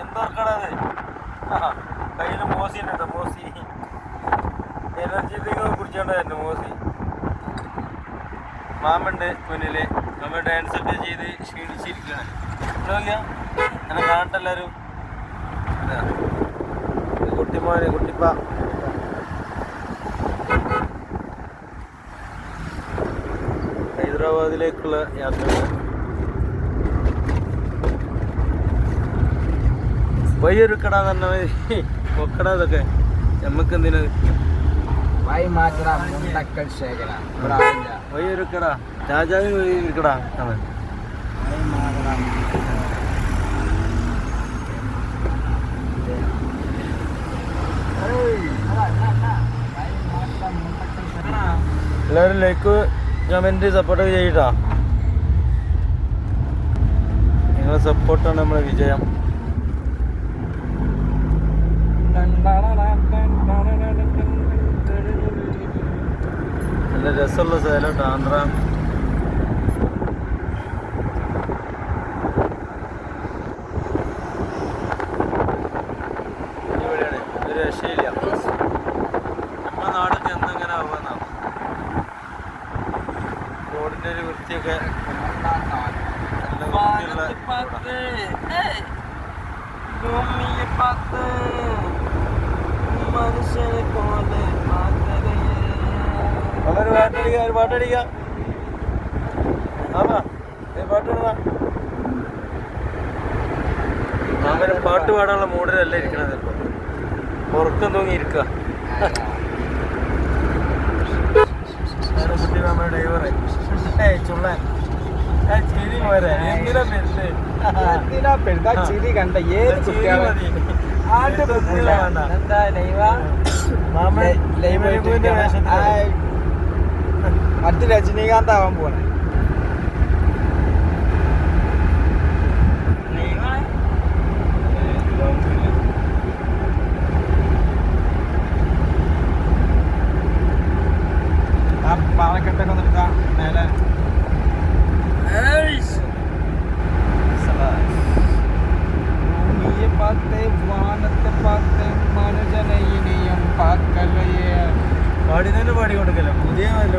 എന്തോർക്കണത് കയ്യിൽ മോസി ഉണ്ട് മോസി. Energy drink കുടിച്ചോണ്ടായിരുന്നു മോസി. മാമുണ്ട് മുന്നിൽ നമ്മൾ ഡാൻസ് ഒക്കെ ചെയ്ത് ക്ഷീണിച്ചിരിക്കുകയാണ് ഇല്ല എന്നെ കാണട്ടെല്ലാവരും കുട്ടിമോനെ കുട്ടിപ്പ. ഹൈദരാബാദിലേക്കുള്ള യാത്രയാണ് കട തന്നെ പൊക്കടാ ഇതൊക്കെ. നമുക്ക് എന്തിനാ വയ്യൊരുക്കടാ രാജാവിന് വയ്യൊരുക്കടാ അവൻ എല്ലാവരും ലൈക്ക് കമന്റ് സപ്പോർട്ടൊക്കെ ചെയ്യട്ടാ. നിങ്ങളെ സപ്പോർട്ടാണ് നമ്മുടെ വിജയം. നല്ല രസമുള്ള സ്ഥലം ആന്ധ്ര. രക്ഷയില്ല. വൃത്തിയൊക്കെ മനുഷ്യനെ പോലെ പാട്ടടിക്ക ഒരു പാട്ടടിക്ക ആമാ ഒരു പാട്ടിടാ അവർ പാട്ട് പാടാനുള്ള മൂഡിലല്ല ഇരിക്കണത്? ഉറക്കം തൂങ്ങി ഇരിക്കുക. ഏയ് ചുള്ളൻ ഏയ് ചിരി പോരെ എന്തിനാ ചിരി കണ്ട ഏത് കുട്ടികളെ. എന്താ ലൈവ? അടുത്ത് രജനീകാന്ത് ആവാൻ പോണേ പാലക്കെട്ടൊക്കെ നിർത്താ മേലെ. ഭൂമിയെ പാത്തേ വാനത്തെ പാത്തേ മനുജനെ ഇനിയും പാക്കലയെ പാടി തന്നെ പാടി കൊടുക്കല്ലോ? പുതിയ നല്ല